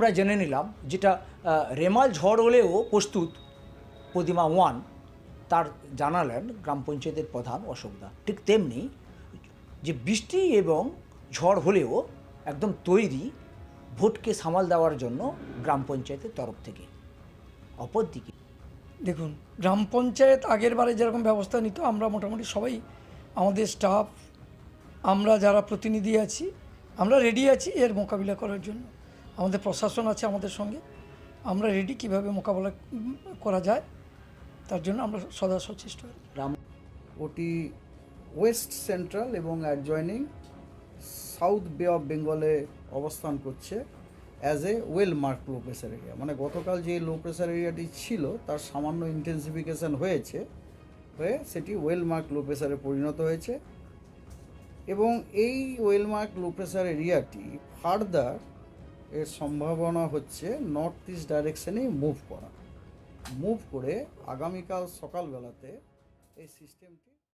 আমরা জেনে নিলাম যেটা রেমাল ঝড় হলেও প্রস্তুত প্রতিমা ওয়ান, তার জানালেন গ্রাম পঞ্চায়েতের প্রধান অশোকদা ঠিক তেমনি যে বৃষ্টি এবং ঝড় হলেও একদম তৈরি ভোটকে সামাল দেওয়ার জন্য গ্রাম পঞ্চায়েতের তরফ থেকে। অপরদিকে দেখুন, গ্রাম পঞ্চায়েত আগের বারে যেরকম ব্যবস্থা নিত, আমরা মোটামুটি সবাই, আমাদের স্টাফ আমরা যারা প্রতিনিধি আছি, আমরা রেডি আছি এর মোকাবিলা করার জন্য। আমাদের প্রশাসন আছে আমাদের সঙ্গে। আমরা রেডি কীভাবে মোকাবেলা করা যায়, তার জন্য আমরা সদা সচেষ্ট। রাম ওটি ওয়েস্ট সেন্ট্রাল এবং অ্যাডজয়নিং সাউথ বে অফ বেঙ্গলে অবস্থান করছে as a well marked low pressure area মানে গতকাল যে লো প্রেসার এরিয়াটি ছিল, তার সামান্য ইন্টেন্সিফিকেশন হয়েছে, হয়ে সেটি ওয়েল মার্ক লো প্রেসারে পরিণত হয়েছে। এবং এই ওয়েল মার্ক লো প্রেসার এরিয়াটি ফার্দার এর সম্ভাবনা হচ্ছে নর্থ ইস্ট ডাইরেকশনে মুভ করা। মুভ করে আগামীকাল সকালবেলাতে এই সিস্টেমটি